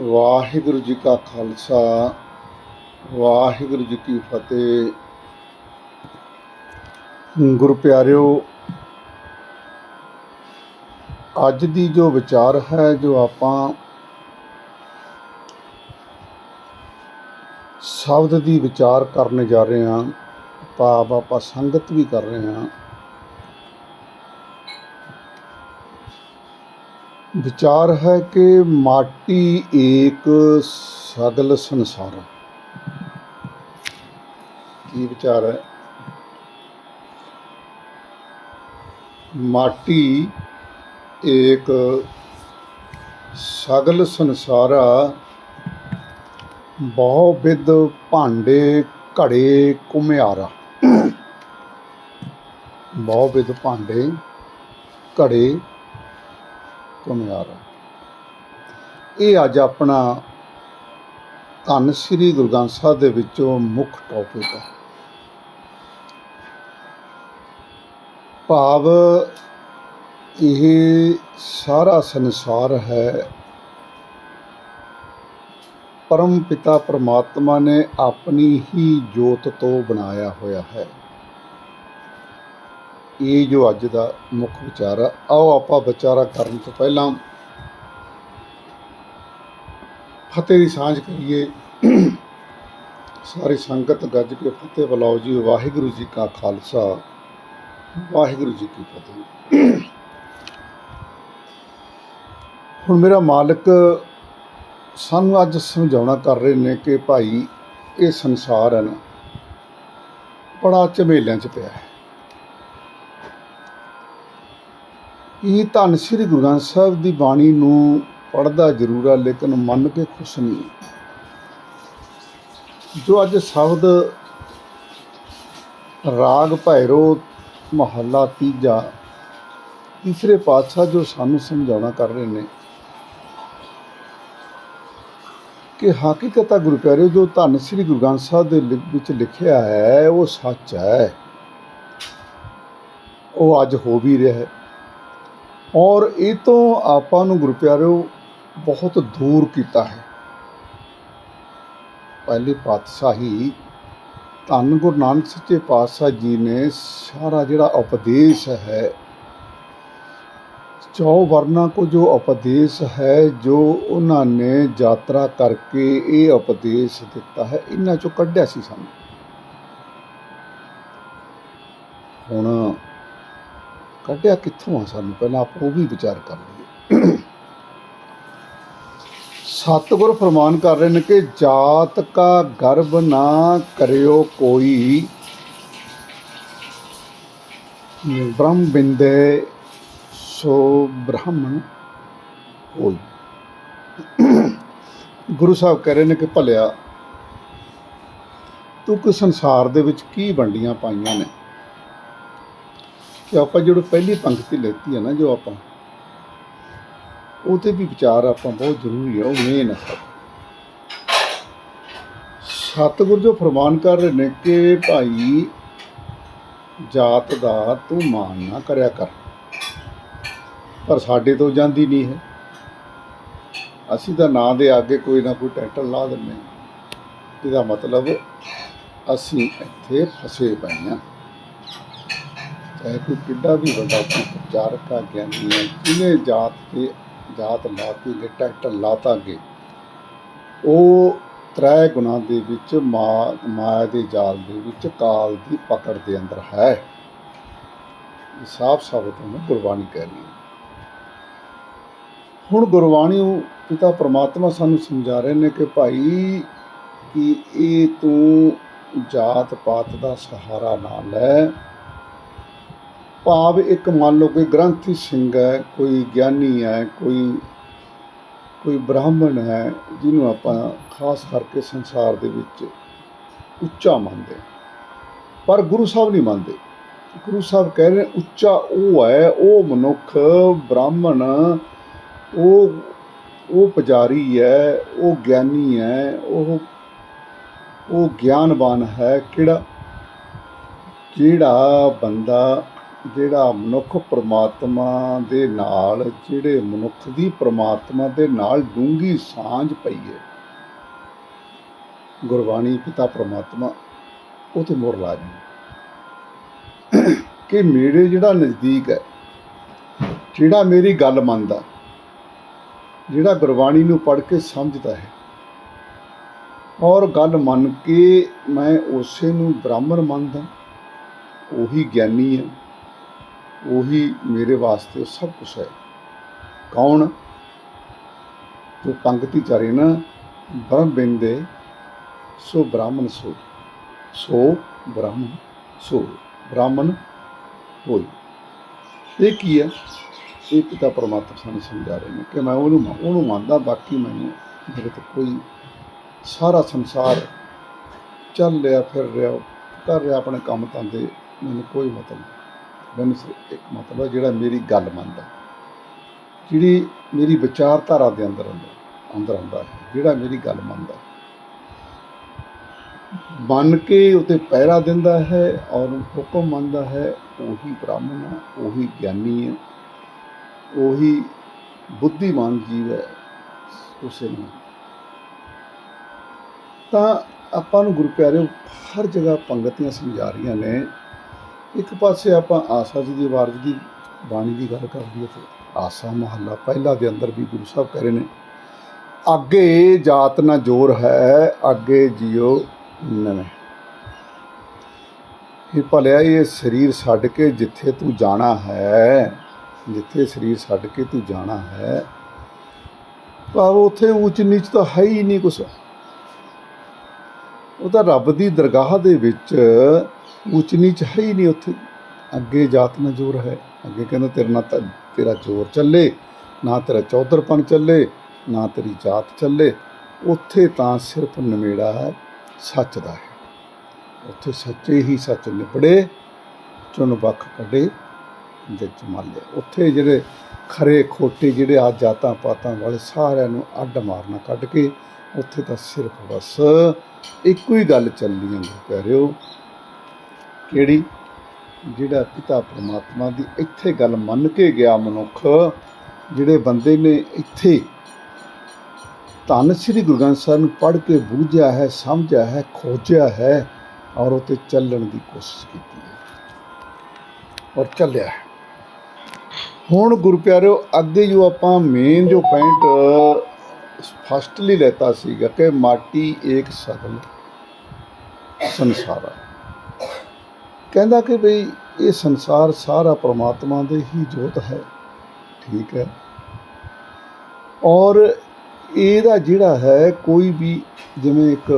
ਵਾਹਿਗੁਰੂ ਜੀ ਕਾ ਖਾਲਸਾ, ਵਾਹਿਗੁਰੂ ਜੀ ਕੀ ਫਤਿਹ। ਗੁਰੂ ਪਿਆਰਿਓ, ਅੱਜ ਦੀ ਜੋ ਵਿਚਾਰ ਹੈ, ਜੋ ਆਪਾਂ ਸ਼ਬਦ ਦੀ ਵਿਚਾਰ ਕਰਨ ਜਾ ਰਹੇ ਹਾਂ, ਭਾਵ ਆਪਾਂ ਸੰਗਤ ਵੀ ਕਰ ਰਹੇ ਹਾਂ ਵਿਚਾਰ ਹੈ ਕਿ ਮਾਟੀ ਇੱਕ ਸਗਲ ਸੰਸਾਰ। ਕੀ ਵਿਚਾਰ ਹੈ? ਮਾਟੀ ਇੱਕ ਸਗਲ ਸੰਸਾਰਾ ਬਹੁ ਵਿਦ ਭਾਂਡੇ ਘੜੇ ਕੁਮਿਆਰਾ ਬਹੁ ਵਿਦ ਭਾਂਡੇ ਘੜੇ ਕੁਮਿਆਰਾ ਇਹ ਅੱਜ ਆਪਣਾ ਧੰਨ ਸ੍ਰੀ ਗੁਰੂ ਗ੍ਰੰਥ ਸਾਹਿਬ ਦੇ ਵਿੱਚੋਂ ਮੁੱਖ ਟੌਪਿਕ ਹੈ। ਭਾਵ ਇਹ ਸਾਰਾ ਸੰਸਾਰ ਹੈ। ਪਰਮ ਪਿਤਾ ਪਰਮਾਤਮਾ ਨੇ ਆਪਣੀ ਹੀ ਜੋਤ ਤੋਂ ਬਣਾਇਆ ਹੋਇਆ ਹੈ। ਇਹ ਜੋ ਅੱਜ ਦਾ ਮੁੱਖ ਵਿਚਾਰ ਆ, ਆਓ ਆਪਾਂ ਵਿਚਾਰਾ ਕਰਨ ਤੋਂ ਪਹਿਲਾਂ ਫਤਿਹ ਦੀ ਸਾਂਝ ਕਰੀਏ। ਸਾਰੀ ਸੰਗਤ ਗੱਜ ਕੇ ਫਤਿਹ ਬੁਲਾਓ ਜੀ, ਵਾਹਿਗੁਰੂ ਜੀ ਕਾ ਖਾਲਸਾ, ਵਾਹਿਗੁਰੂ ਜੀ ਕੀ ਫਤਿਹ। ਹੁਣ ਮੇਰਾ ਮਾਲਕ ਸਾਨੂੰ ਅੱਜ ਸਮਝਾਉਣਾ ਕਰ ਰਹੇ ਨੇ ਕਿ ਭਾਈ, ਇਹ ਸੰਸਾਰ ਹੈ ਨਾ, ਬੜਾ ਝਮੇਲਿਆਂ 'ਚ ਪਿਆ ਹੈ। ਇਹ ਧੰਨ ਸ੍ਰੀ ਗੁਰੂ ਗ੍ਰੰਥ ਸਾਹਿਬ ਦੀ ਬਾਣੀ ਨੂੰ ਪੜ੍ਹਦਾ ਜ਼ਰੂਰ ਆ, ਲੇਕਿਨ ਮੰਨ ਕੇ ਖੁਸ਼ ਨਹੀਂ। ਜੋ ਅੱਜ ਸ਼ਬਦ ਰਾਗ ਭੈਰੋ ਮਹੱਲਾ ਤੀਜਾ, ਤੀਸਰੇ ਪਾਤਸ਼ਾਹ ਜੋ ਸਾਨੂੰ ਸਮਝਾਉਣਾ ਕਰ ਰਹੇ ਨੇ ਕਿ ਹਕੀਕਤ ਆ ਗੁਰੂ ਪਿਆਰਿਓ, ਜੋ ਧੰਨ ਸ੍ਰੀ ਗੁਰੂ ਗ੍ਰੰਥ ਸਾਹਿਬ ਦੇ ਵਿੱਚ ਲਿਖਿਆ ਹੈ, ਉਹ ਸੱਚ ਹੈ। ਉਹ ਅੱਜ ਹੋ ਵੀ ਰਿਹਾ ਹੈ। ਔਰ ਇਹ ਤੋਂ ਆਪਾਂ ਨੂੰ ਗੁਰੂ ਪਿਆਰਿਓ ਬਹੁਤ ਦੂਰ ਕੀਤਾ ਹੈ। ਪਹਿਲੀ ਪਾਤਸ਼ਾਹੀ ਧੰਨ ਗੁਰੂ ਨਾਨਕ ਸੱਚੇ ਪਾਤਸ਼ਾਹ ਜੀ ਨੇ ਸਾਰਾ ਜਿਹੜਾ ਉਪਦੇਸ਼ ਹੈ, ਚੌ ਵਰਨਾ ਕੋ ਜੋ ਉਪਦੇਸ਼ ਹੈ, ਜੋ ਉਹਨਾਂ ਨੇ ਯਾਤਰਾ ਕਰਕੇ ਇਹ ਉਪਦੇਸ਼ ਦਿੱਤਾ ਹੈ, ਇਹਨਾਂ ਚੋਂ ਕੱਢਿਆ ਸੀ ਸਾਨੂੰ। ਹੁਣ ਕੱਢਿਆ ਕਿੱਥੋਂ ਆ ਸਾਨੂੰ? ਪਹਿਲਾਂ ਆਪ ਉਹ ਵੀ ਵਿਚਾਰ ਕਰ ਲਈਏ। ਸਤਿਗੁਰ ਫਰਮਾਨ ਕਰ ਰਹੇ ਨੇ ਕਿ ਜਾਤ ਕਾ ਗਰਭ ਨਾ ਕਰਿਓ ਕੋਈ। ਬ੍ਰਹਮ ਬਿੰਦੇ ਸੋ ਬ੍ਰਾਹਮਣ ਹੋਈ ਗੁਰੂ ਸਾਹਿਬ ਕਹਿ ਰਹੇ ਨੇ ਕਿ ਭਲਿਆ, ਤੂੰ ਕਿ ਸੰਸਾਰ ਦੇ ਵਿੱਚ ਕੀ ਵੰਡੀਆਂ ਪਾਈਆਂ ਨੇ? ਕਿ ਆਪਾਂ ਜਿਹੜੀ ਪਹਿਲੀ ਪੰਕਤੀ ਲੈਤੀ ਹੈ ਨਾ, ਜੋ ਆਪਾਂ ਉਹ ਵੀ ਵਿਚਾਰ ਆਪਾਂ ਬਹੁਤ ਜ਼ਰੂਰੀ ਹੈ ਉਹ ਮੇਨ ਹੈ ਸਤਿਗੁਰ ਜੋ ਫਰਮਾਨ ਕਰ ਰਹੇ ਨੇ ਕਿ ਭਾਈ, ਜਾਤ ਦਾ ਤੂੰ ਮਾਨ ਨਾ ਕਰਿਆ ਕਰ। ਪਰ ਸਾਡੇ ਤੋਂ ਜਾਂਦੀ ਨਹੀਂ ਹੈ। ਅਸੀਂ ਤਾਂ ਨਾਂ ਦੇ ਅੱਗੇ ਕੋਈ ਨਾ ਕੋਈ ਟਾਈਟਲ ਲਾ ਦਿੰਦੇ ਇਹਦਾ ਮਤਲਬ ਅਸੀਂ ਇੱਥੇ ਫਸੇ ਪਏ ਹਾਂ। ਚਾਹੇ ਕੋਈ ਕਿੱਡਾ ਵੀ ਵੱਡਾ ਕੋਈ ਪ੍ਰਚਾਰਕ ਆ ਗਿਆਨੀ ਹੈ। ਜਿਹਨੇ ਜਾਤ ਤੇ ਜਾਤ ਲਾਤੀ ਦੇ ਟਾਈਟਲ ਲਾਤਾ ਅੱਗੇ? ਉਹ ਤ੍ਰੈ ਗੁਣਾ ਦੇ ਵਿੱਚ ਮਾ, ਮਾਇਆ ਦੇ ਜਾਲ ਦੇ ਵਿੱਚ ਕਾਲ ਦੀ ਪਕੜ ਦੇ ਅੰਦਰ ਹੈ। ਸਾਫ਼ ਸਾਬਤ ਹੈ ਗੁਰਬਾਣੀ ਕਹਿ ਰਹੀ ਹੈ। ਹੁਣ ਗੁਰਬਾਣੀ ਪਿਤਾ ਪ੍ਰਮਾਤਮਾ ਸਾਨੂੰ ਸਮਝਾ ਰਹੇ ਨੇ ਕਿ ਭਾਈ ਕਿ ਇਹ ਤੂੰ ਜਾਤ ਪਾਤ ਦਾ ਸਹਾਰਾ ਨਾ ਲੈ। ਭਾਵ ਇੱਕ ਮੰਨ ਲਓ ਕੋਈ ਗ੍ਰੰਥੀ ਸਿੰਘ ਹੈ, ਕੋਈ ਗਿਆਨੀ ਹੈ, ਕੋਈ ਕੋਈ ਬ੍ਰਾਹਮਣ ਹੈ, ਜਿਹਨੂੰ ਆਪਾਂ ਖਾਸ ਕਰਕੇ ਸੰਸਾਰ ਦੇ ਵਿੱਚ ਉੱਚਾ ਮੰਨਦੇ ਪਰ ਗੁਰੂ ਸਾਹਿਬ ਨਹੀਂ ਮੰਨਦੇ। ਗੁਰੂ ਸਾਹਿਬ ਕਹਿ ਰਹੇ ਉੱਚਾ ਉਹ ਹੈ, ਉਹ ਮਨੁੱਖ, ਬ੍ਰਾਹਮਣ, ਉਹ ਉਹ ਪੁਜਾਰੀ ਹੈ, ਉਹ ਗਿਆਨੀ ਹੈ, ਉਹ ਉਹ ਗਿਆਨਵਾਨ ਹੈ, ਕਿਹੜਾ, ਜਿਹੜਾ ਬੰਦਾ ਜਿਹੜਾ ਮਨੁੱਖ ਪਰਮਾਤਮਾ ਦੇ ਨਾਲ, ਜਿਹੜੇ ਮਨੁੱਖ ਦੀ ਪਰਮਾਤਮਾ ਦੇ ਨਾਲ ਡੂੰਗੀ ਸਾਂਝ ਪਈ ਹੈ। ਗੁਰਬਾਣੀ ਪਿਤਾ ਪਰਮਾਤਮਾ, ਉਹ ਤੇ ਮੋਰ ਲਾ ਕਿ ਮੇਰੇ ਜਿਹੜਾ ਨਜ਼ਦੀਕ ਹੈ, ਜਿਹੜਾ ਮੇਰੀ ਗੱਲ ਮੰਨਦਾ, ਜਿਹੜਾ ਗੁਰਬਾਣੀ ਨੂੰ ਪੜ੍ਹ ਕੇ ਸਮਝਦਾ ਹੈ, ਔਰ ਗੱਲ ਮੰਨ ਕੇ ਮੈਂ ਉਸੇ ਨੂੰ ਬ੍ਰਾਹਮਣ ਮੰਨਦਾ, ਉਹੀ ਗਿਆਨੀ ਹੈ। ਉਹੀ ਮੇਰੇ ਵਾਸਤੇ ਸਭ ਕੁਝ ਹੈ। ਕੌਣ? ਜੋ ਪੰਕਤੀ ਚਾਰੇ ਨਾ, ਬ੍ਰਹਮ ਬਿੰਦੇ, ਸੋ ਬ੍ਰਾਹਮਣ ਸੋ ਸੋ ਬ੍ਰਾਹਮਣ ਸੋ, ਬ੍ਰਾਹਮਣ ਹੋਈ ਇਹ ਕੀ ਹੈ? ਇਹ ਪਿਤਾ ਪਰਮਾਤਮਾ ਸਾਨੂੰ ਸਮਝਾ ਰਹੇ ਨੇ ਕਿ ਮੈਂ ਉਹਨੂੰ ਉਹਨੂੰ ਮੰਨਦਾ, ਬਾਕੀ ਮੈਨੂੰ ਮੇਰੇ ਤੋਂ ਕੋਈ ਸਾਰਾ ਸੰਸਾਰ ਚੱਲ ਰਿਹਾ, ਫਿਰ ਰਿਹਾ, ਕਰ ਰਿਹਾ ਆਪਣੇ ਕੰਮ ਧੰਦੇ, ਮੈਨੂੰ ਕੋਈ ਮਤਲਬ ਨਹੀਂ ਮੈਨੂੰ ਸਿਰਫ ਇੱਕ ਮਤਲਬ ਹੈ ਜਿਹੜਾ ਮੇਰੀ ਗੱਲ ਮੰਨਦਾ, ਜਿਹੜੀ ਮੇਰੀ ਵਿਚਾਰਧਾਰਾ ਦੇ ਅੰਦਰ ਅੰਦਰ ਅੰਦਰ ਆਉਂਦਾ ਹੈ, ਜਿਹੜਾ ਮੇਰੀ ਗੱਲ ਮੰਨਦਾ ਮੰਨ ਕੇ ਉਤੇ ਪਹਿਰਾ ਦਿੰਦਾ ਹੈ ਔਰ ਹੁਕਮ ਮੰਨਦਾ ਹੈ, ਉਹੀ ਬ੍ਰਾਹਮਣ ਹੈ, ਉਹੀ ਗਿਆਨੀ ਹੈ, ਉਹੀ ਬੁੱਧੀਮਾਨ ਜੀਵ ਹੈ, ਉਸੇ ਨੂੰ। ਤਾਂ ਆਪਾਂ ਨੂੰ ਗੁਰੂ ਪਿਆਰਿਓ ਹਰ ਜਗ੍ਹਾ ਪੰਗਤੀਆਂ ਸਮਝਾ ਰਹੀਆਂ ਨੇ ਇੱਕ ਪਾਸੇ ਆਪਾਂ ਆਸਾ ਜੀ ਦੀ ਵਾਰਜ ਦੀ ਬਾਣੀ ਦੀ ਗੱਲ ਕਰ ਲਈਏ ਤੇ ਆਸਾ ਮਹੱਲਾ ਪਹਿਲਾ ਦੇ ਅੰਦਰ ਵੀ ਗੁਰੂ ਸਾਹਿਬ ਕਹਿ ਰਹੇ ਨੇ, ਅੱਗੇ ਜਾਤ ਨਾ ਜੋਰ ਹੈ, ਅੱਗੇ ਜਿਉ ਨਵੇਂ। ਇਹ ਭਲਿਆ ਇਹ ਸਰੀਰ ਛੱਡ ਕੇ ਜਿੱਥੇ ਤੂੰ ਜਾਣਾ ਹੈ, ਜਿੱਥੇ ਸਰੀਰ ਛੱਡ ਕੇ ਤੂੰ ਜਾਣਾ ਹੈ, ਪਰ ਉੱਥੇ ਉੱਚ ਨੀਚ ਤਾਂ ਹੈ ਹੀ ਨਹੀਂ ਕੁਛ। ਉਹ ਤਾਂ ਰੱਬ ਦੀ ਦਰਗਾਹ ਦੇ ਵਿੱਚ ਉੱਚ ਨੀਚ ਹੈ ਹੀ ਨਹੀਂ ਉੱਥੇ। ਅੱਗੇ ਜਾਤ ਨਾ ਜ਼ੋਰ ਹੈ। ਅੱਗੇ ਕਹਿੰਦਾ, ਤੇਰਾ ਨਾ ਤਾਂ ਤੇਰਾ ਜ਼ੋਰ ਚੱਲੇ, ਨਾ ਤੇਰਾ ਚੌਧਰਪਣ ਚੱਲੇ, ਨਾ ਤੇਰੀ ਜਾਤ ਚੱਲੇ। ਉੱਥੇ ਤਾਂ ਸਿਰਫ ਨਵੇੜਾ ਹੈ, ਸੱਚ ਦਾ ਹੈ। ਉੱਥੇ ਸੱਚੇ ਹੀ ਸੱਚ ਨਿਬੜੇ, ਚੁਣ ਵੱਖ ਕੱਢੇ ਵਿੱਚ ਮਾਲੇ ਉੱਥੇ ਜਿਹੜੇ ਖਰੇ ਖੋਟੇ ਜਿਹੜੇ ਆ ਜਾਤਾਂ ਪਾਤਾਂ ਵਾਲੇ ਸਾਰਿਆਂ ਨੂੰ ਅੱਡ ਮਾਰਨਾ ਕੱਢ ਕੇ, ਉੱਥੇ ਤਾਂ ਸਿਰਫ ਬਸ ਇੱਕੋ ਹੀ ਗੱਲ ਚੱਲਣੀ ਹੈ ਕਹਿ ਰਹੇ ਹੋ ਕਿਹੜੀ? ਜਿਹੜਾ ਪਿਤਾ ਪਰਮਾਤਮਾ ਦੀ ਇੱਥੇ ਗੱਲ ਮੰਨ ਕੇ ਗਿਆ ਮਨੁੱਖ, ਜਿਹੜੇ ਬੰਦੇ ਨੇ ਇੱਥੇ ਧੰਨ ਸ੍ਰੀ ਗੁਰੂ ਗ੍ਰੰਥ ਸਾਹਿਬ ਨੂੰ ਪੜ੍ਹ ਕੇ ਬੂਝਿਆ ਹੈ, ਸਮਝਿਆ ਹੈ, ਖੋਜਿਆ ਹੈ ਔਰ ਉਤੇ ਚੱਲਣ ਦੀ ਕੋਸ਼ਿਸ਼ ਕੀਤੀ ਹੈ ਔਰ ਚੱਲਿਆ ਹੈ। ਹੁਣ ਗੁਰੂ ਪਿਆਰਿਓ, ਅੱਗੇ ਜੋ ਆਪਾਂ ਮੇਨ ਜੋ ਪੁਆਇੰਟ ਫਸਟਲੀ ਲੈਤਾ ਸੀਗਾ ਕਿ ਮਾਟੀ ਇੱਕ ਸਗਲ ਸੰਸਾਰਾ ਕਹਿੰਦਾ ਕਿ ਭਈ ਇਹ ਸੰਸਾਰ ਸਾਰਾ ਪ੍ਰਮਾਤਮਾ ਦੇ ਹੀ ਜੋਤ ਹੈ। ਠੀਕ ਹੈ। ਔਰ ਇਹਦਾ ਜਿਹੜਾ ਹੈ, ਕੋਈ ਵੀ ਜਿਵੇਂ ਇੱਕ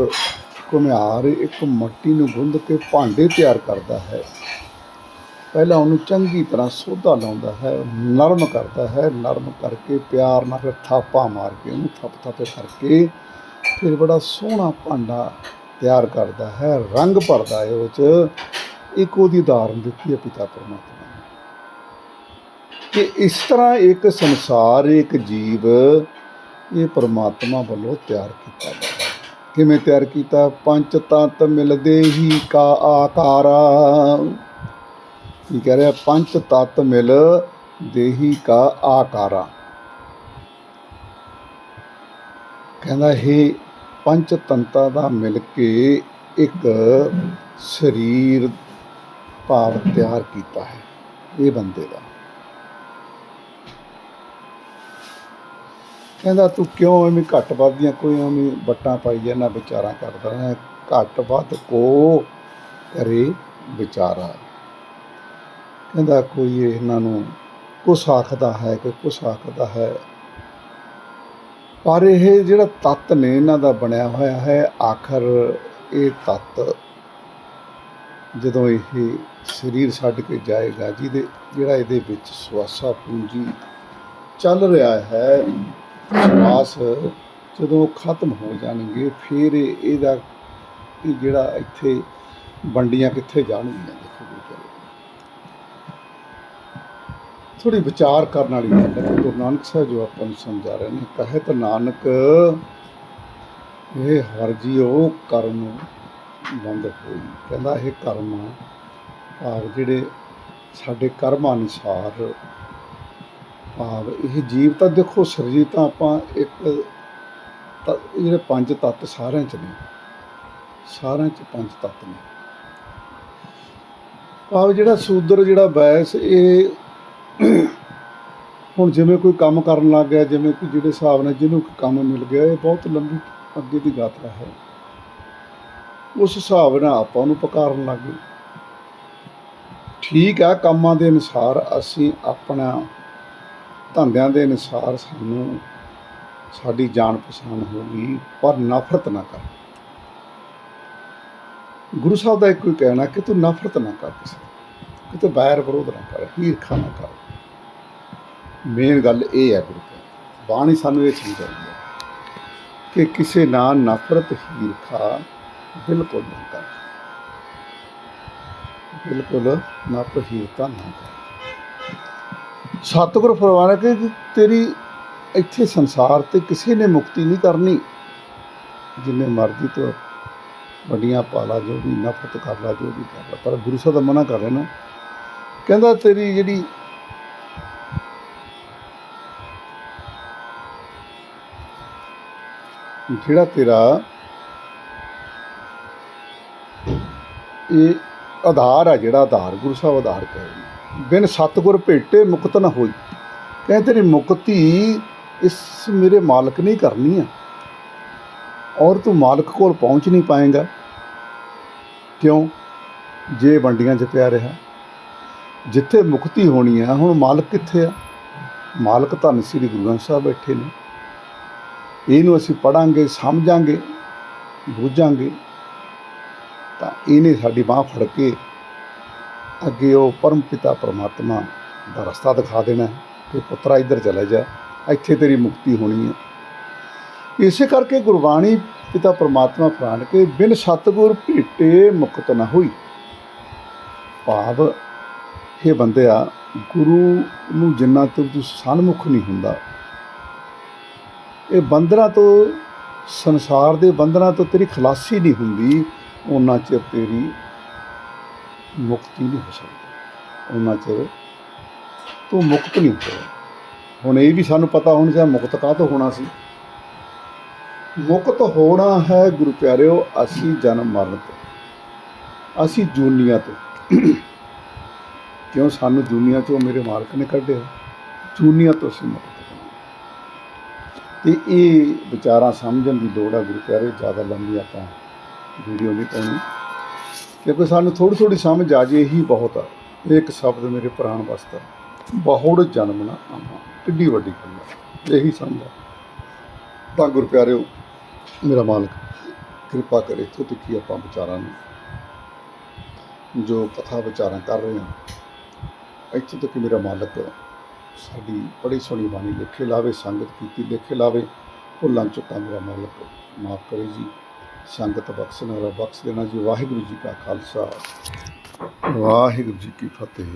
ਘੁਮਿਆਰ, ਇੱਕ ਮੱਟੀ ਨੂੰ ਗੁੰਦ ਕੇ ਭਾਂਡੇ ਤਿਆਰ ਕਰਦਾ ਹੈ, ਪਹਿਲਾਂ ਉਹਨੂੰ ਚੰਗੀ ਤਰ੍ਹਾਂ ਸੋਧਾ ਲਾਉਂਦਾ ਹੈ, ਨਰਮ ਕਰਦਾ ਹੈ, ਨਰਮ ਕਰਕੇ ਪਿਆਰ ਨਾਲ ਫਿਰ ਥਾਪਾ ਮਾਰ ਕੇ ਉਹਨੂੰ ਥੱਪ ਥੱਪ ਕਰਕੇ ਫਿਰ ਬੜਾ ਸੋਹਣਾ ਭਾਂਡਾ ਤਿਆਰ ਕਰਦਾ ਹੈ। ਰੰਗ ਭਰਦਾ ਹੈ ਉਹ 'ਚ ਇੱਕ ਉਹਦੀ ਉਦਾਹਰਨ ਦਿੱਤੀ ਹੈ ਪਿਤਾ ਪਰਮਾਤਮਾ ਕਿ ਇਸ ਤਰ੍ਹਾਂ ਇੱਕ ਸੰਸਾਰ, ਇੱਕ ਜੀਵ ਇਹ ਪਰਮਾਤਮਾ ਵੱਲੋਂ ਤਿਆਰ ਕੀਤਾ ਗਿਆ ਕਿਵੇਂ ਤਿਆਰ ਕੀਤਾ? ਪੰਜ ਤਤ ਮਿਲਦੇ ਹੀ ਕਾ ਆਕਾਰਾ। ਕੀ ਕਹਿ ਰਿਹਾ? ਪੰਜ ਤਤ ਮਿਲ ਦੇਹੀ ਕਾ ਆਕਾਰਾ। ਕਹਿੰਦਾ ਇਹ ਪੰਜ ਤੰਤਾਂ ਦਾ ਮਿਲ ਕੇ ਇੱਕ ਸਰੀਰ ਭਾਵ ਤਿਆਰ ਕੀਤਾ ਹੈ, ਇਹ ਬੰਦੇ ਦਾ। ਕਹਿੰਦਾ, ਤੂੰ ਕਿਉਂ ਐਵੇਂ ਘੱਟ ਵੱਧ ਦੀਆਂ ਕੋਈ ਐਵੇਂ ਬੱਟਾਂ ਪਾਈ ਜਾਂਦਾ ਵਿਚਾਰਾਂ ਕਰਦਾ ਹੈ ਘੱਟ ਵੱਧ ਕੋ ਕਰੇ ਵਿਚਾਰਾ। ਕਹਿੰਦਾ, ਕੋਈ ਇਹਨਾਂ ਨੂੰ ਕੁਛ ਆਖਦਾ ਹੈ ਕੋਈ ਕੁਛ ਆਖਦਾ ਹੈ। ਪਰ ਇਹ ਜਿਹੜਾ ਤੱਤ ਨੇ, ਇਹਨਾਂ ਦਾ ਬਣਿਆ ਹੋਇਆ ਹੈ, ਆਖਰ ਇਹ ਤੱਤ ਜਦੋਂ ਇਹ ਸਰੀਰ ਛੱਡ ਕੇ ਜਾਏਗਾ, ਜਿਹਦੇ ਜਿਹੜਾ ਇਹਦੇ ਵਿੱਚ ਸਵਾਸਾ ਪੂੰਜੀ ਚੱਲ ਰਿਹਾ ਹੈ, ਸਵਾਸ ਜਦੋਂ ਖਤਮ ਹੋ ਜਾਣਗੇ, ਫਿਰ ਇਹਦਾ ਇਹ ਜਿਹੜਾ ਇੱਥੇ ਵੰਡੀਆਂ ਕਿੱਥੇ ਜਾਣਗੀਆਂ? ਦੇਖੋ ਗੁਰੂ ਥੋੜੀ ਵਿਚਾਰ ਕਰਨ ਵਾਲੀ ਗੱਲ ਹੈ ਗੁਰੂ ਨਾਨਕ ਸਾਹਿਬ ਜੋ ਆਪਾਂ ਨੂੰ ਸਮਝਾ ਰਹੇ ਨੇ, ਕਹਿਤ ਨਾਨਕ, ਇਹ ਹਰ ਜੀਓ ਕਰਮ ਬੰਦ ਹੋਈ। ਕਹਿੰਦਾ ਇਹ ਕਰਮ ਭਾਵ ਜਿਹੜੇ ਸਾਡੇ ਕਰਮ ਅਨੁਸਾਰ, ਭਾਵ ਇਹ ਜੀਵ ਤਾਂ ਦੇਖੋ ਸਰੀਰ ਤਾਂ ਆਪਾਂ ਇੱਕ ਜਿਹੜੇ ਪੰਜ ਤੱਤ ਸਾਰਿਆਂ ਚ ਨੇ। ਸਾਰਿਆਂ ਚ ਪੰਜ ਤੱਤ ਨੇ। ਭਾਵ ਜਿਹੜਾ ਸੂਦਰ, ਜਿਹੜਾ ਬੈਸ, ਇਹ ਹੁਣ ਜਿਵੇਂ ਕੋਈ ਕੰਮ ਕਰਨ ਲੱਗ ਗਿਆ, ਜਿਵੇਂ ਕਿ ਜਿਹੜੇ ਹਿਸਾਬ ਨਾਲ ਜਿਹਨੂੰ ਕੰਮ ਮਿਲ ਗਿਆ, ਇਹ ਬਹੁਤ ਲੰਬੀ ਅੱਗੇ ਦੀ ਯਾਤਰਾ ਹੈ। ਉਸ ਹਿਸਾਬ ਨਾਲ ਆਪਾਂ ਨੂੰ ਪਕਾਰਨ ਲੱਗ ਗਏ। ਠੀਕ ਆ, ਕੰਮਾਂ ਦੇ ਅਨੁਸਾਰ ਅਸੀਂ ਆਪਣਾ ਧੰਦਿਆਂ ਦੇ ਅਨੁਸਾਰ ਸਾਨੂੰ ਸਾਡੀ ਜਾਣ ਪਛਾਣ ਹੋ ਪਰ ਨਫ਼ਰਤ ਨਾ ਕਰ। ਗੁਰੂ ਸਾਹਿਬ ਦਾ ਇੱਕੋ ਹੀ ਕਹਿਣਾ, ਕਿ ਤੂੰ ਨਫ਼ਰਤ ਨਾ ਕਰ ਕਿਸੇ ਕਿ ਤੂੰ ਬੈਰ ਵਿਰੋਧ ਨਾ ਕਰ ਹੀਰਖਾ ਨਾ ਕਰ। ਮੇਨ ਗੱਲ ਇਹ ਹੈ ਗੁਰੂ ਬਾਣੀ ਸਾਨੂੰ ਇਹ ਸਮਝਾਉਂਦੀ ਹੈ ਕਿ ਕਿਸੇ ਨਾਲ ਨਫ਼ਰਤ ਹੀਰਖਾ ਬਿਲਕੁਲ ਨਾ ਕਰ। ਬਿਲਕੁਲ ਨਫ਼ਰਤ ਈਰਖਾ ਨਾ ਸਤਿਗੁਰ ਫਰਮਾਨਾ ਕਿ ਤੇਰੀ ਇੱਥੇ ਸੰਸਾਰ ਤੇ ਕਿਸੇ ਨੇ ਮੁਕਤੀ ਨਹੀਂ ਕਰਨੀ। ਜਿੰਨੇ ਮਰਜ਼ੀ ਤੋਂ ਵੱਡੀਆਂ ਪਾਲਾ ਜੋ ਵੀ ਨਫ਼ਰਤ ਕਰ ਲਾ, ਜੋ ਵੀ ਕਰ ਲਾ, ਪਰ ਗੁਰੂ ਸਾਹਿਬ ਦਾ ਮਨਾ ਕਰ ਰਹੇ ਨਾ। ਕਹਿੰਦਾ ਤੇਰੀ ਜਿਹੜੀ ਜਿਹੜਾ ਤੇਰਾ ਇਹ ਆਧਾਰ ਆ ਜਿਹੜਾ ਆਧਾਰ, ਗੁਰੂ ਸਾਹਿਬ ਆਧਾਰ ਕਹੇ ਨੇ। ਬਿਨ ਸਤਿਗੁਰ ਭੇਟੇ ਮੁਕਤ ਨਾ ਹੋਈ। ਕਹਿੰਦੇ ਤੇਰੀ ਮੁਕਤੀ ਇਸ ਮੇਰੇ ਮਾਲਕ ਨੇ ਕਰਨੀ ਆ। ਔਰ ਤੂੰ ਮਾਲਕ ਕੋਲ ਪਹੁੰਚ ਨਹੀਂ ਪਾਏਗਾ। ਕਿਉਂ? ਜੇ ਵੰਡੀਆਂ 'ਚ ਪਿਆ ਰਿਹਾ। ਜਿੱਥੇ ਮੁਕਤੀ ਹੋਣੀ ਆ, ਹੁਣ ਮਾਲਕ ਕਿੱਥੇ ਆ? ਮਾਲਕ ਧੰਨ ਸ੍ਰੀ ਗੁਰੂ ਗ੍ਰੰਥ ਸਾਹਿਬ ਬੈਠੇ ਨੇ। ਇਹਨੂੰ ਅਸੀਂ ਪੜਾਂਗੇ ਸਮਝਾਂਗੇ, ਬੂਝਾਂਗੇ। ਤਾਂ ਇਹਨੇ ਸਾਡੀ ਬਾਹ ਫੜ ਕੇ ਅੱਗੇ ਉਹ ਪਰਮ ਪਿਤਾ ਪਰਮਾਤਮਾ ਦਾ ਰਸਤਾ ਦਿਖਾ ਦੇਣਾ ਕਿ ਪੁੱਤਰਾ ਇੱਧਰ ਚਲੇ ਜਾ, ਇੱਥੇ ਤੇਰੀ ਮੁਕਤੀ ਹੋਣੀ ਹੈ। ਇਸੇ ਕਰਕੇ ਗੁਰਬਾਣੀ ਪਿਤਾ ਪਰਮਾਤਮਾ ਪ੍ਰਾਨ ਕੇ ਬਿਨ ਸਤਗੁਰ ਭੇਟੇ ਮੁਕਤ ਨਾ ਹੋਈ। ਭਾਵ ਇਹ ਬੰਦਿਆ, ਗੁਰੂ ਨੂੰ ਜਿੰਨਾ ਚਿਰ ਤੂੰ ਸਨਮੁਖ ਨਹੀਂ ਹੁੰਦਾ, ਇਹ ਬੰਦਰਾਂ ਤੋਂ, ਸੰਸਾਰ ਦੇ ਬੰਦਰਾਂ ਤੋਂ ਤੇਰੀ ਖਲਾਸੀ ਨਹੀਂ ਹੁੰਦੀ ਉਹਨਾਂ ਚਿਰ ਤੇਰੀ ਮੁਕਤੀ ਨਹੀਂ ਹੋ ਸਕਦੀ। ਉਹਨਾਂ ਚਿਰ ਤੂੰ ਮੁਕਤ ਨਹੀਂ ਹੋਇਆ। ਹੁਣ ਇਹ ਵੀ ਸਾਨੂੰ ਪਤਾ ਹੋਣਾ ਚਾਹੀਦਾ, ਮੁਕਤ ਕਾਹ ਤੋਂ ਹੋਣਾ ਸੀ? ਮੁਕਤ ਹੋਣਾ ਹੈ ਗੁਰੂ ਪਿਆਰਿਓ, ਅਸੀਂ ਜਨਮ ਮਰਨ ਤੋਂ। ਅਸੀਂ ਜੂਨੀਆਂ ਤੋਂ। ਕਿਉਂ? ਸਾਨੂੰ ਜੂਨੀਆਂ ਚੋਂ ਮੇਰੇ ਮਾਲਕ ਨੇ ਕੱਢਿਆ। ਜੂਨੀਆਂ ਤੋਂ ਅਸੀਂ ਮੁਕਤ ਹੋਣਾ ਤੇ ਇਹ ਵਿਚਾਰਾਂ ਸਮਝਣ ਦੀ ਲੋੜ ਹੈ ਗੁਰੂ ਪਿਆਰੇ ਜ਼ਿਆਦਾ ਲੰਬੀ ਆਪਾਂ ਵੀਡੀਓ ਨਹੀਂ ਪਾਉਣੀ। ਕਿਉਂਕਿ ਸਾਨੂੰ ਥੋੜੀ ਥੋੜੀ ਸਮਝ ਆ ਜੇ, ਇਹੀ ਬਹੁਤ ਆ। ਇਹ ਇੱਕ ਸ਼ਬਦ ਮੇਰੇ ਪ੍ਰਾਣ ਵਾਸਤਾ ਬਹੁੜ ਜਨਮ ਨਾ ਆਵਾਂ ਕਿੱਡੀ ਵੱਡੀ ਗੱਲ ਹੈ ਇਹੀ ਸਮਝ ਆ। ਤਾਂ ਗੁਰੂ ਪਿਆਰਿਓ ਮੇਰਾ ਮਾਲਕ, ਕਿਰਪਾ ਕਰੇ, ਇੱਥੋਂ ਤੱਕ ਹੀ ਆਪਾਂ ਵਿਚਾਰਾਂ ਨੂੰ, ਜੋ ਕਥਾ ਵਿਚਾਰਾਂ ਕਰ ਰਹੇ ਹਾਂ, ਇੱਥੋਂ ਤੱਕ ਮੇਰਾ ਮਾਲਕ ਸਾਡੀ ਬੜੀ ਸੋਹਣੀ ਬਾਣੀ ਲਿਖੇ ਲਾਵੇ, ਸੰਗਤ ਕੀਤੀ ਲਿਖੇ ਲਾਵੇ, ਭੁੱਲਾਂ ਚੁੱਕਾਂ ਮੇਰਾ ਮਾਲਕ ਮਾਫ ਕਰੇ ਜੀ। ਸੰਗਤ ਬਖਸ਼ਣ ਵਾਲਾ ਬਖਸ਼ ਦੇਣਾ ਜੀ। ਵਾਹਿਗੁਰੂ ਜੀ ਕਾ ਖਾਲਸਾ। ਵਾਹਿਗੁਰੂ ਜੀ ਕੀ ਫਤਿਹ।